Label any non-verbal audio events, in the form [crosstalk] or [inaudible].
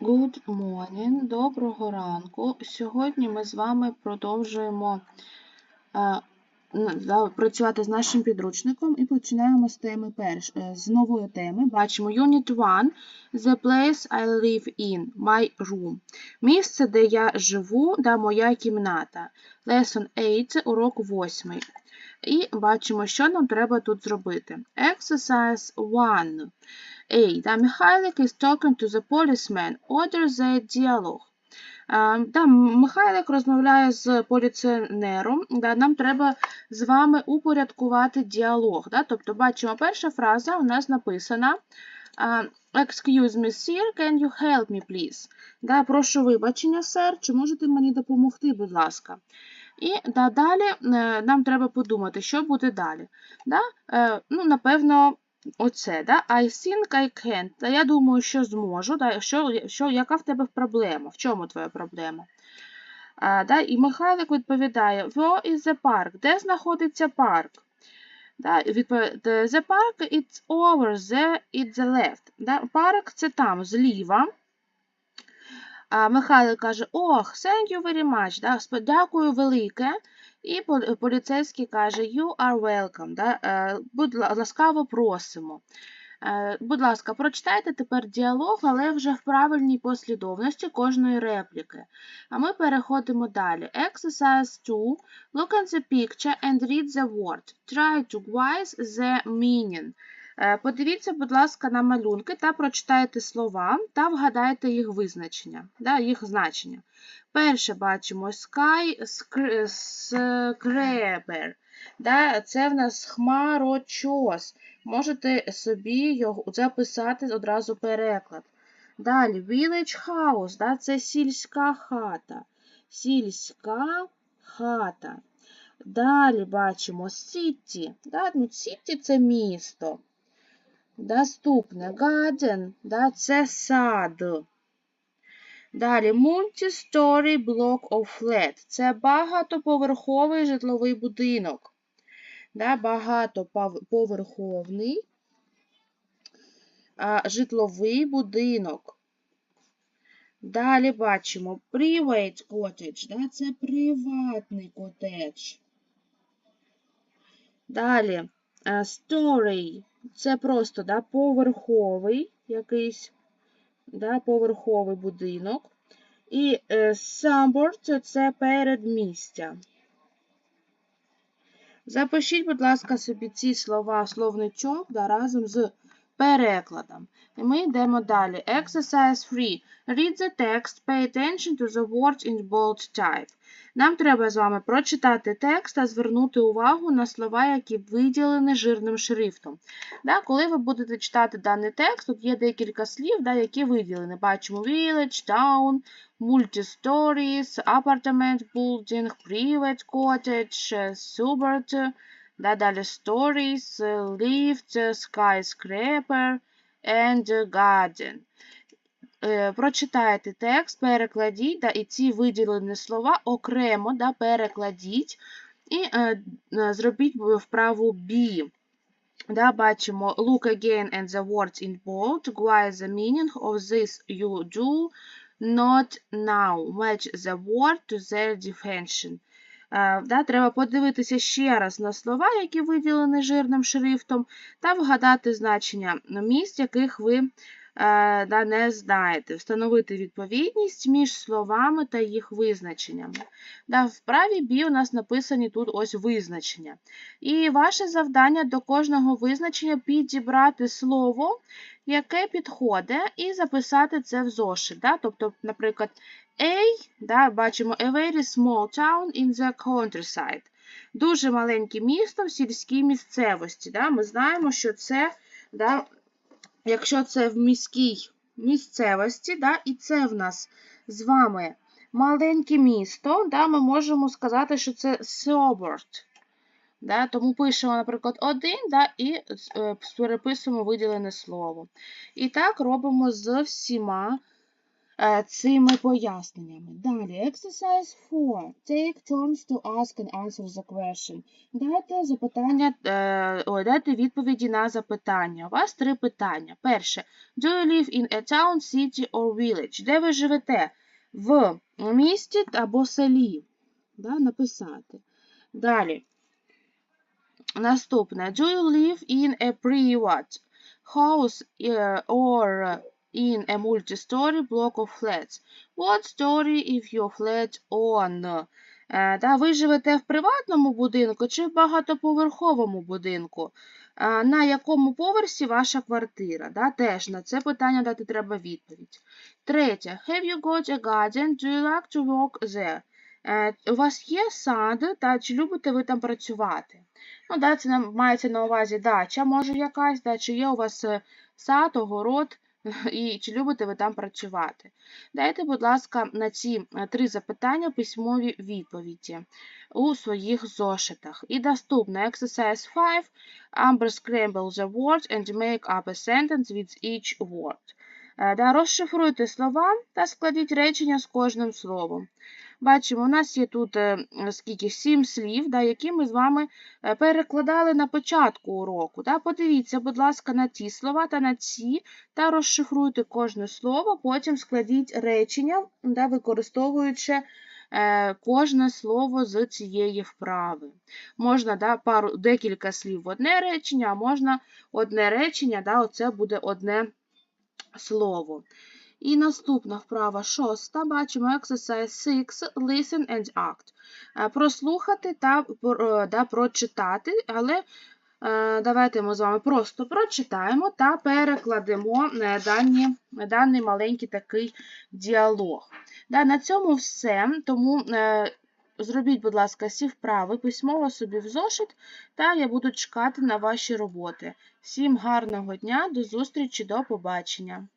Good morning, доброго ранку. Сьогодні ми з вами продовжуємо е, працювати з нашим підручником і починаємо з теми перш, е, з нової теми. Бачимо Unit 1. The place I live in, my room. Місце, де я живу, да, моя кімната. Lesson 8, урок 8. І бачимо, що нам треба тут зробити. Exercise 1. A. Да, Михайлик is talking to the policeman. Order the dialogue. Да, Михайлик розмовляє з поліціонером. Да, нам треба з вами упорядкувати діалог. Да? Тобто, бачимо, перша фраза у нас написана. Excuse me, sir, can you help me, please? Да, прошу вибачення, сер, чи можете мені допомогти, будь ласка? І да, далі е, нам треба подумати, що буде далі. Да? Е, ну, напевно, оце, да? I think I can. Та я думаю, що зможу. Да? Що, що, яка в тебе проблема? В чому твоя проблема? А, да? І Михайлик відповідає: Where is the park? Де знаходиться парк? Да? the park it's over there, it's the left. Да? Парк це там, зліва. А Михайло каже: Ох, thank you very much. Да? Дякую велике. І поліцейський каже: You are welcome. Да? Е, Будь ласкаво просимо. Е, Будь ласка, прочитайте тепер діалог, але вже в правильній послідовності кожної репліки. А ми переходимо далі. Exercise 2. Look at the picture and read the word. Try to guess the meaning. Е, Подивіться, будь ласка, на малюнки та прочитайте слова та вгадайте їх визначення, да, їх значення. Перше бачимо sky scraper. Да, це в нас хмарочос. Можете собі його записати одразу переклад. Далі village house, да, це сільська хата. Сільська хата. Далі бачимо city. Да, ну, city це місто. Наступне garden, да, це сад. Далі multi-story block of flat. Це багатоповерховий житловий будинок. Да, багатоповерховний а, житловий будинок. Далі бачимо private cottage, да, це приватний котедж. Далі story, це просто да, поверховий якийсь да, поверховий будинок. І е, suburb – це передмістя. Запишіть, будь ласка, собі ці слова словничок да, разом з перекладом. І ми йдемо далі. Exercise 3. Read the text, pay attention to the words in bold type. Нам треба з вами прочитати текст та звернути увагу на слова, які виділені жирним шрифтом. Да, коли ви будете читати даний текст, тут є декілька слів, да, які виділені. Бачимо village, town, multi-stories, apartment building, private cottage, suburb, да, далі stories, е, lift, е, skyscraper and garden. Е, Прочитайте текст, перекладіть, да, і ці виділені слова окремо да, перекладіть і е, е, зробіть вправу B. Да, бачимо look again and the words in bold, guide the meaning of this you do not now. Match the word to their definition. Е, Да, треба подивитися ще раз на слова, які виділені жирним шрифтом, та вгадати значення місць, яких ви е, да, не знаєте. Встановити відповідність між словами та їх визначеннями. Да, в правій бі у нас написані тут ось визначення. І ваше завдання до кожного визначення підібрати слово, яке підходить, і записати це в зошит. Да? Тобто, наприклад, A, да, бачимо a very small town in the countryside. Дуже маленьке місто в сільській місцевості. Да? Ми знаємо, що це, да, якщо це в міській місцевості, да, і це в нас з вами маленьке місто, да, ми можемо сказати, що це suburb. Да, тому пишемо, наприклад, один да, і е, переписуємо виділене слово. І так робимо з всіма цими поясненнями. Далі, exercise 4. Take turns to ask and answer the question. Дайте запитання, е, ой, дайте відповіді на запитання. У вас три питання. Перше. Do you live in a town, city or village? Де ви живете? В місті або селі? Да, написати. Далі. Наступне. Do you live in a private house е, or in a multi-story block of flats? What story if your flat on? Е, ви живете в приватному будинку чи в багатоповерховому будинку? Е, На якому поверсі ваша квартира? Да, теж на це питання дати треба відповідь. Третє. Have you got a garden? Do you like to work there? Е, У вас є сад, та чи любите ви там працювати? Ну, да, це мається на увазі дача, може якась, да, чи є у вас е, сад, огород, [laughs] і чи любите ви там працювати. Дайте, будь ласка, на ці е, три запитання письмові відповіді у своїх зошитах. І наступне exercise 5. Amber scramble the words and make up a sentence with each word. Е, Да, розшифруйте слова та складіть речення з кожним словом. Бачимо, у нас є тут е, скільки сім слів, да, які ми з вами е, перекладали на початку уроку. Да. Подивіться, будь ласка, на ті слова та на ці, та розшифруйте кожне слово, потім складіть речення, да, використовуючи е, кожне слово з цієї вправи. Можна да, пару, декілька слів в одне речення, а можна одне речення, да, оце буде одне слово. І наступна вправа шоста. Бачимо exercise 6. Listen and act. Е, Прослухати та да, прочитати, але е, давайте ми з вами просто прочитаємо та перекладемо е, дані, даний маленький такий діалог. Да, на цьому все. Тому е, зробіть, будь ласка, всі вправи письмово собі в зошит, та я буду чекати на ваші роботи. Всім гарного дня, до зустрічі, до побачення!